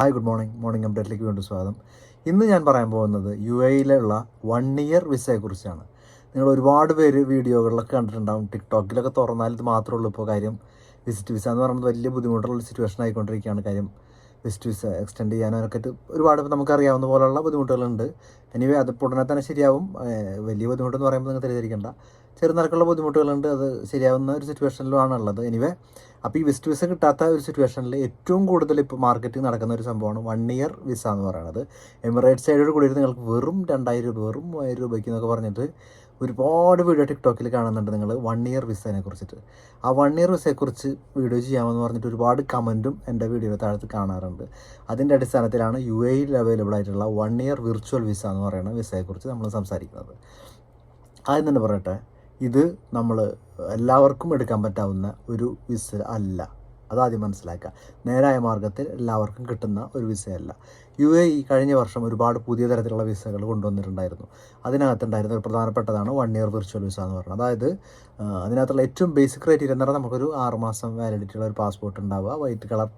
Hi good morning morning അപ്ഡേറ്റിലേക്ക് വീണ്ടും സ്വാഗതം. ഇന്ന് ഞാൻ പറയാൻ പോകുന്നത് യു എയിലുള്ള വൺ ഇയർ വിസയെക്കുറിച്ചാണ് നിങ്ങൾ ഒരുപാട് പേര് വീഡിയോകളിലൊക്കെ കണ്ടിട്ടുണ്ടാവും. ടിക്ടോക്കിലൊക്കെ തുറന്നാൽ ഇത് മാത്രമേ ഉള്ളൂ ഇപ്പോൾ കാര്യം. വിസിറ്റ് വിസ എന്ന് പറയുന്നത് വലിയ ബുദ്ധിമുട്ടുള്ള സിറ്റുവേഷൻ ആയിക്കൊണ്ടിരിക്കുകയാണ് കാര്യം. വിസിറ്റ് വിസ എക്സ്റ്റെൻഡ് ചെയ്യാനൊക്കെ ഒക്കെ ഒരുപാട് നമുക്കറിയാവുന്ന പോലുള്ള ബുദ്ധിമുട്ടുകളുണ്ട്. എനിവേ അത് ഉടനെ തന്നെ ശരിയാവും. വലിയ ബുദ്ധിമുട്ടെന്ന് പറയുമ്പോൾ നിങ്ങൾ തെറ്റിദ്ധരിക്കേണ്ട. ചെറുനിരക്കുള്ള ബുദ്ധിമുട്ടുകളുണ്ട്. അത് ശരിയാവുന്ന ഒരു സിറ്റുവേഷനിലുമാണ് ഉള്ളത് എനിവേ അപ്പോൾ ഈ വിസിറ്റ് വിസ കിട്ടാത്ത ഒരു സിറ്റുവേഷനിൽ ഏറ്റവും കൂടുതൽ ഇപ്പോൾ മാർക്കറ്റിൽ നടക്കുന്ന ഒരു സംഭവമാണ് വൺ ഇയർ വിസ എന്ന് പറയുന്നത്. എമിറേറ്റ്സ് സൈഡോട് കൂടി നിങ്ങൾക്ക് വെറും രണ്ടായിരം രൂപ വെറും മൂവായിരം രൂപയ്ക്ക് എന്നൊക്കെ പറഞ്ഞിട്ട് ഒരുപാട് വീഡിയോ ടിക്ടോക്കിൽ കാണുന്നുണ്ട് നിങ്ങൾ വൺ ഇയർ വിസേനെ കുറിച്ചിട്ട്. ആ വൺ ഇയർ വിസയെക്കുറിച്ച് വീഡിയോ ചെയ്യാമെന്ന് പറഞ്ഞിട്ട് ഒരുപാട് കമന്റും എന്റെ വീഡിയോ താഴത്ത് കാണാറുണ്ട്. അതിന്റെ അടിസ്ഥാനത്തിലാണ് യു എയിൽ അവൈലബിൾ ആയിട്ടുള്ള വൺ ഇയർ വിർച്വൽ വിസ എന്ന് പറയുന്ന വിസയെക്കുറിച്ച് നമ്മൾ സംസാരിക്കുന്നത്. ആദ്യം തന്നെ പറയട്ടെ ഇത് നമ്മൾ എല്ലാവർക്കും എടുക്കാൻ പറ്റാവുന്ന ഒരു വിസ അല്ല. അതാദ്യം മനസ്സിലാക്കുക. നേരായ മാർഗത്തിൽ എല്ലാവർക്കും കിട്ടുന്ന ഒരു വിസയല്ല. യു എ ഇ കഴിഞ്ഞ വർഷം ഒരുപാട് പുതിയ തരത്തിലുള്ള വിസകൾ കൊണ്ടുവന്നിട്ടുണ്ടായിരുന്നു. അതിനകത്തുണ്ടായിരുന്ന ഒരു പ്രധാനപ്പെട്ടതാണ് വൺ ഇയർ വിർച്വൽ വിസ എന്ന് പറയുന്നത്. അതായത് അതിനകത്തുള്ള ഏറ്റവും ബേസിക് ക്രൈറ്റീരിയ എന്ന് പറഞ്ഞാൽ നമുക്കൊരു ആറുമാസം വാലിഡിറ്റി ഉള്ള ഒരു പാസ്പോർട്ട് ഉണ്ടാവുക വൈറ്റ് കളർ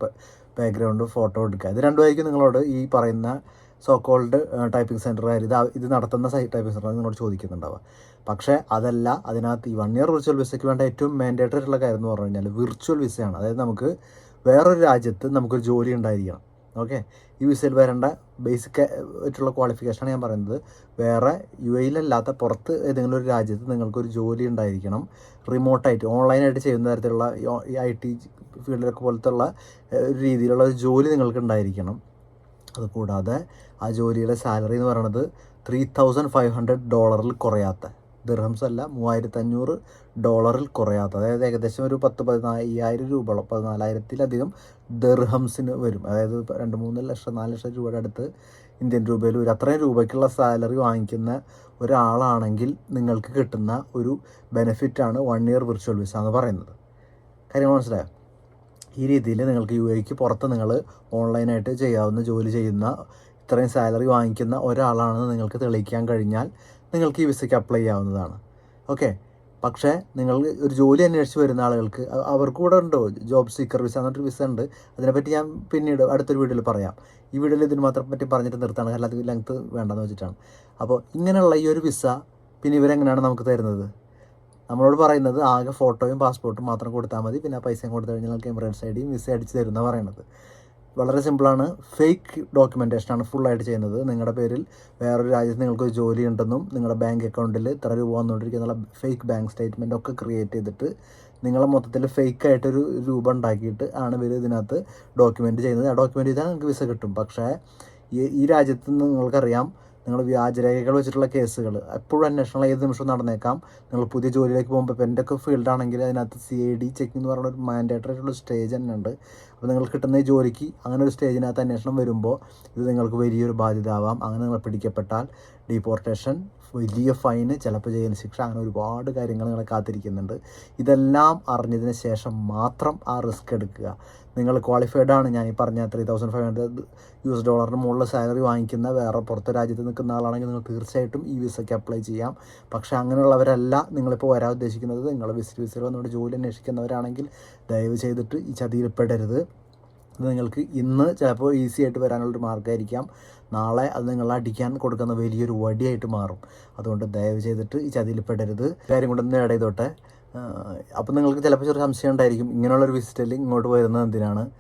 ബാക്ക്ഗ്രൗണ്ട് ഫോട്ടോ എടുക്കുക. ഇത് രണ്ടുമായിരിക്കും നിങ്ങളോട് ഈ പറയുന്ന സോ കോൾഡ് ടൈപ്പിംഗ് സെന്റർ ഇത് ഇത് നടത്തുന്ന ടൈപ്പിംഗ് സെന്റർ നിങ്ങളോട് ചോദിക്കുന്നുണ്ടാവുക. പക്ഷേ അതല്ല അതിനകത്ത് ഈ വൺ ഇയർ വിർച്വൽ വിസയ്ക്ക് വേണ്ട ഏറ്റവും മാൻഡേറ്ററി ആയിട്ടുള്ള കാര്യം എന്ന് പറഞ്ഞു കഴിഞ്ഞാൽ വിർച്വൽ വിസയാണ് അതായത് നമുക്ക് വേറൊരു രാജ്യത്ത് നമുക്കൊരു ജോലി ഉണ്ടായിരിക്കണം. ഓക്കെ ഈ വിസയിൽ വരേണ്ട ബേസിക് ആയിട്ടുള്ള ക്വാളിഫിക്കേഷനാണ് ഞാൻ പറയുന്നത്. വേറെ യു എയിലല്ലാത്ത പുറത്ത് ഏതെങ്കിലും ഒരു രാജ്യത്ത് നിങ്ങൾക്കൊരു ജോലി ഉണ്ടായിരിക്കണം. റിമോട്ടായിട്ട് ഓൺലൈനായിട്ട് ചെയ്യുന്ന തരത്തിലുള്ള ഈ ഐ ടി ഫീൽഡിലൊക്കെ പോലത്തുള്ള ഒരു രീതിയിലുള്ള ഒരു ജോലി നിങ്ങൾക്ക് ഉണ്ടായിരിക്കണം അതുകൂടാതെ ആ ജോലിയുടെ സാലറി എന്ന് പറയുന്നത് ത്രീ തൗസൻഡ് ഫൈവ് ഹൺഡ്രഡ് ഡോളറിൽ കുറയാത്ത ദിർഹംസ് അല്ല മൂവായിരത്തി അഞ്ഞൂറ് ഡോളറിൽ കുറയാത്ത അതായത് ഏകദേശം ഒരു പത്ത് പതിനായിരം രൂപ പതിനാലായിരത്തിലധികം ദിർഹംസിന് വരും. അതായത് രണ്ട് മൂന്ന് ലക്ഷം നാല് ലക്ഷം രൂപയുടെ അടുത്ത് ഇന്ത്യൻ രൂപയിൽ ഒരു അത്രയും രൂപയ്ക്കുള്ള സാലറി വാങ്ങിക്കുന്ന ഒരാളാണെങ്കിൽ നിങ്ങൾക്ക് കിട്ടുന്ന ഒരു ബെനിഫിറ്റാണ് വൺ ഇയർ വിർച്വൽ വിസ എന്ന് പറയുന്നത്. കാര്യങ്ങൾ മനസ്സിലായോ? ഈ രീതിയിൽ നിങ്ങൾക്ക് യു എക്ക് പുറത്ത് നിങ്ങൾ ഓൺലൈനായിട്ട് ചെയ്യാവുന്ന ജോലി ചെയ്യുന്ന ഇത്രയും സാലറി വാങ്ങിക്കുന്ന ഒരാളാണെന്ന് നിങ്ങൾക്ക് തെളിയിക്കാൻ കഴിഞ്ഞാൽ നിങ്ങൾക്ക് ഈ വിസയ്ക്ക് അപ്ലൈ ചെയ്യാവുന്നതാണ്. ഓക്കെ? പക്ഷേ നിങ്ങൾ ഒരു ജോലി അന്വേഷിച്ച് വരുന്ന ആളുകൾക്ക് അവർക്ക് കൂടെ ഉണ്ടോ? ജോബ് സീക്കർ വിസ എന്നൊരു വിസ ഉണ്ട്. അതിനെപ്പറ്റി ഞാൻ പിന്നീട് അടുത്തൊരു വീഡിയോയിൽ പറയാം. ഈ വീഡിയോയിൽ ഇതിന് മാത്രം പറ്റി പറഞ്ഞിട്ട് നിർത്താണ്. കാരണം ലെങ്ത് വേണ്ടെന്ന് വെച്ചിട്ടാണ്. അപ്പോൾ ഇങ്ങനെയുള്ള ഈ ഒരു വിസ പിന്നെ ഇവരെങ്ങനെയാണ് നമുക്ക് തരുന്നത്? നമ്മളോട് പറയുന്നത് ആകെ ഫോട്ടോയും പാസ്പോർട്ടും മാത്രം കൊടുത്താൽ മതി. പിന്നെ പൈസയും കൊടുത്തു കഴിഞ്ഞാൽ നിങ്ങൾക്ക് എമിറേറ്റ്സ് ഐ ഡിയും വിസ അടിച്ച് തരുന്ന പറയണത്. വളരെ സിമ്പിളാണ് ഫേക്ക് ഡോക്യുമെന്റേഷനാണ് ഫുള്ളായിട്ട് ചെയ്യുന്നത്. നിങ്ങളുടെ പേരിൽ വേറൊരു രാജ്യത്ത് നിങ്ങൾക്ക് ഒരു ജോലി ഉണ്ടെന്നും നിങ്ങളുടെ ബാങ്ക് അക്കൗണ്ടിൽ ഇത്ര രൂപ വന്നുകൊണ്ടിരിക്കുന്ന ഫേക്ക് ബാങ്ക് സ്റ്റേറ്റ്മെന്റ് ഒക്കെ ക്രിയേറ്റ് ചെയ്തിട്ട് നിങ്ങളെ മൊത്തത്തിൽ ഫേക്ക് ആയിട്ടൊരു രൂപ ഉണ്ടാക്കിയിട്ട് ആണ് ഇവർ ഇതിനകത്ത് ഡോക്യുമെന്റ് ചെയ്യുന്നത്. ആ ഡോക്യുമെന്റ് ചെയ്താൽ നിങ്ങൾക്ക് വിസ കിട്ടും. പക്ഷേ ഈ രാജ്യത്ത് നിങ്ങൾക്കറിയാം നിങ്ങൾ വ്യാജരേഖകൾ വെച്ചിട്ടുള്ള കേസുകൾ. എപ്പോഴും അന്വേഷണം ഏത് നിമിഷവും നടന്നേക്കാം. നിങ്ങൾ പുതിയ ജോലിയിലേക്ക് പോകുമ്പോൾ ഇപ്പോൾ എന്റെ ഒക്കെ ഫീൽഡാണെങ്കിൽ അതിനകത്ത് സി ഐ ഡി ചെക്കിംഗ് എന്ന് പറയുന്ന ഒരു മാൻഡേറ്ററി ആയിട്ടുള്ള സ്റ്റേജ് തന്നെ ഉണ്ട്. അപ്പോൾ നിങ്ങൾ കിട്ടുന്ന ഈ ജോലിക്ക് അങ്ങനെ ഒരു സ്റ്റേജിനകത്ത് അന്വേഷണം വരുമ്പോൾ ഇത് നിങ്ങൾക്ക് വലിയൊരു ബാധ്യത ആവാം അങ്ങനെ നിങ്ങൾ പിടിക്കപ്പെട്ടാൽ ഡീപ്പോർട്ടേഷൻ വലിയ ഫൈന് ചിലപ്പോൾ ജയിൽ ശിക്ഷ അങ്ങനെ ഒരുപാട് കാര്യങ്ങൾ നിങ്ങളെ കാത്തിരിക്കുന്നുണ്ട്. ഇതെല്ലാം അറിഞ്ഞതിന് ശേഷം മാത്രം ആ റിസ്ക് എടുക്കുക. നിങ്ങൾ ക്വാളിഫൈഡ് ആണ്. ഞാൻ ഈ പറഞ്ഞ three thousand five hundred U S ഡോളറിന് മുകളിൽ സാലറി വാങ്ങിക്കുന്ന വേറെ പുറത്തെ രാജ്യത്ത് നിൽക്കുന്ന ആളാണെങ്കിൽ നിങ്ങൾ തീർച്ചയായിട്ടും ഈ വിസയ്ക്ക് അപ്ലൈ ചെയ്യാം. പക്ഷേ അങ്ങനെയുള്ളവരല്ല നിങ്ങളിപ്പോൾ വരാൻ ഉദ്ദേശിക്കുന്നത്. നിങ്ങൾ വിസിറ്റ് വിസയിൽ വന്നുകൊണ്ട് ജോലി അന്വേഷിക്കുന്നവരാണെങ്കിൽ ദയവ് ചെയ്തിട്ട് ഈ ചതിയിൽപ്പെടരുത്. ഇത് നിങ്ങൾക്ക് ഇന്ന് ചിലപ്പോൾ ഈസി ആയിട്ട് വരാനുള്ളൊരു മാർഗമായിരിക്കാം. നാളെ അത് നിങ്ങളെ അടിക്കാൻ കൊടുക്കുന്ന വലിയൊരു വടിയായിട്ട് മാറും. അതുകൊണ്ട് ദയവ് ചെയ്തിട്ട് ഈ ചതിയിൽ പെടരുത്. കാര്യം കൊണ്ടൊന്ന് ഇട ചെയ്തോട്ടെ. അപ്പം നിങ്ങൾക്ക് ചിലപ്പോൾ ചെറിയ സംശയം ഉണ്ടായിരിക്കും. ഇങ്ങനെയുള്ളൊരു വിസിറ്റിൽ ഇങ്ങോട്ട് വരുന്നത് എന്തിനാണ്?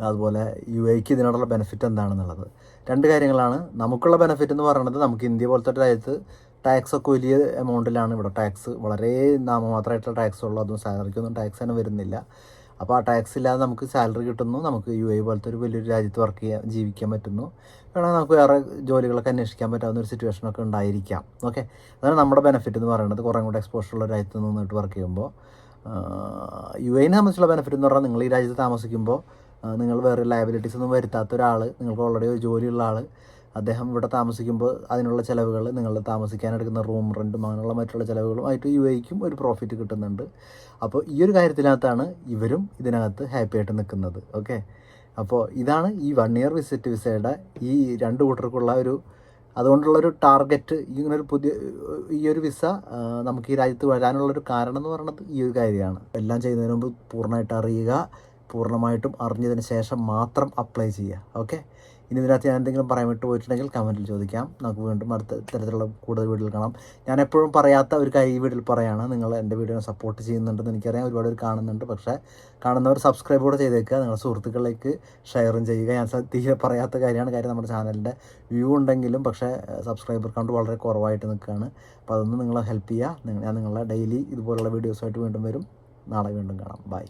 അതുപോലെ യു എക്ക് ഇതിനോടുള്ള ബെനിഫിറ്റ് എന്താണെന്നുള്ളത്. രണ്ട് കാര്യങ്ങളാണ്. നമുക്കുള്ള ബെനിഫിറ്റ് എന്ന് പറയുന്നത് നമുക്ക് ഇന്ത്യ പോലത്തെ രാജ്യത്ത് ടാക്സ് ഒക്കെ വലിയ എമൗണ്ടിലാണ് ഇവിടെ ടാക്സ് വളരെ നാമമാത്രമായിട്ടുള്ള ടാക്സ് ഉള്ളൂ. അതും സാലറിക്കൊന്നും ടാക്സ് തന്നെ വരുന്നില്ല. അപ്പോൾ ആ ടാക്സ് ഇല്ലാതെ നമുക്ക് സാലറി കിട്ടുന്നു. നമുക്ക് യു എ പോലത്തെ ഒരു വലിയൊരു രാജ്യത്ത് വർക്ക് ചെയ്യാൻ ജീവിക്കാൻ പറ്റുന്നു. വേണമെങ്കിൽ നമുക്ക് വേറെ ജോലികളൊക്കെ അന്വേഷിക്കാൻ പറ്റാവുന്ന ഒരു സിറ്റുവേഷനൊക്കെ ഉണ്ടായിരിക്കാം. ഓക്കെ അതാണ് നമ്മുടെ ബെനിഫിറ്റ് എന്ന് പറയുന്നത്. കുറേ കൂടെ എക്സ്പോഷർ ഉള്ള രാജ്യത്ത് നിന്നിട്ട് വർക്ക് ചെയ്യുമ്പോൾ. യു എനെ സംബന്ധിച്ചുള്ള ബെനിഫിറ്റ് എന്ന് പറഞ്ഞാൽ നിങ്ങൾ ഈ രാജ്യത്ത് താമസിക്കുമ്പോൾ നിങ്ങൾ വേറെ ലയബിലിറ്റീസ് ഒന്നും വരുത്താത്ത ഒരാൾ നിങ്ങൾക്ക് ഓൾറെഡി ഒരു ജോലിയുള്ള ആൾ അദ്ദേഹം ഇവിടെ താമസിക്കുമ്പോൾ അതിനുള്ള ചിലവുകൾ നിങ്ങൾ താമസിക്കാൻ എടുക്കുന്ന റൂം റെന്റും അങ്ങനെയുള്ള മറ്റുള്ള ചിലവുകളും ആയിട്ട് യു എക്കും ഒരു പ്രോഫിറ്റ് കിട്ടുന്നുണ്ട്. അപ്പോൾ ഈ ഒരു കാര്യത്തിനകത്താണ് ഇവരും ഇതിനകത്ത് ഹാപ്പി ആയിട്ട് നിൽക്കുന്നത്. ഓക്കെ അപ്പോൾ ഇതാണ് ഈ വൺ ഇയർ വിസിറ്റ് വിസയുടെ ഈ രണ്ട് കൂട്ടർക്കുള്ള ഒരു അതുകൊണ്ടുള്ളൊരു ടാർഗറ്റ് ഇങ്ങനൊരു പുതിയ ഈ ഒരു വിസ നമുക്ക് ഈ രാജ്യത്ത് വരാനുള്ളൊരു കാരണം എന്ന് പറയുന്നത് ഈ ഒരു കാര്യമാണ്. എല്ലാം ചെയ്യുന്നതിന് മുമ്പ് പൂർണമായിട്ട് അറിയുക. പൂർണമായിട്ടും അറിഞ്ഞതിന് ശേഷം മാത്രം അപ്ലൈ ചെയ്യുക. ഓക്കെ ഇനി ഇതിനകത്ത് ഞാൻ എന്തെങ്കിലും പറയാൻ വിട്ട് പോയിട്ടുണ്ടെങ്കിൽ കമന്റിൽ ചോദിക്കാം. നമുക്ക് വീണ്ടും അടുത്ത തരത്തിലുള്ള കൂടുതൽ വീഡിയോയിൽ കാണാം. ഞാൻ എപ്പോഴും പറയാത്ത ഒരു കാര്യം ഈ വീഡിയോയിൽ പറയാണ്. നിങ്ങൾ എന്റെ വീഡിയോനെ സപ്പോർട്ട് ചെയ്യുന്നുണ്ടെന്ന് എനിക്കറിയാം. ഒരുപാട് പേര് കാണുന്നുണ്ട്. പക്ഷേ കാണുന്നവർ സബ്സ്ക്രൈബ് കൂടെ ചെയ്തേക്കുക. നിങ്ങളുടെ സുഹൃത്തുക്കളിലേക്ക് ഷെയറും ചെയ്യുക. ഞാൻ തീരെ പറയാത്ത കാര്യമാണ്. കാര്യം നമ്മുടെ ചാനലിന്റെ വ്യൂ ഉണ്ടെങ്കിലും പക്ഷേ സബ്സ്ക്രൈബർ കൗണ്ട് വളരെ കുറവായിട്ട് നിൽക്കുകയാണ്. അപ്പോൾ അതൊന്ന് നിങ്ങളെ ഹെൽപ്പ് ചെയ്യുക. ഞാൻ നിങ്ങളെ ഡെയിലി ഇതുപോലുള്ള വീഡിയോസായിട്ട് വീണ്ടും വരും. നാളെ വീണ്ടും കാണാം. ബൈ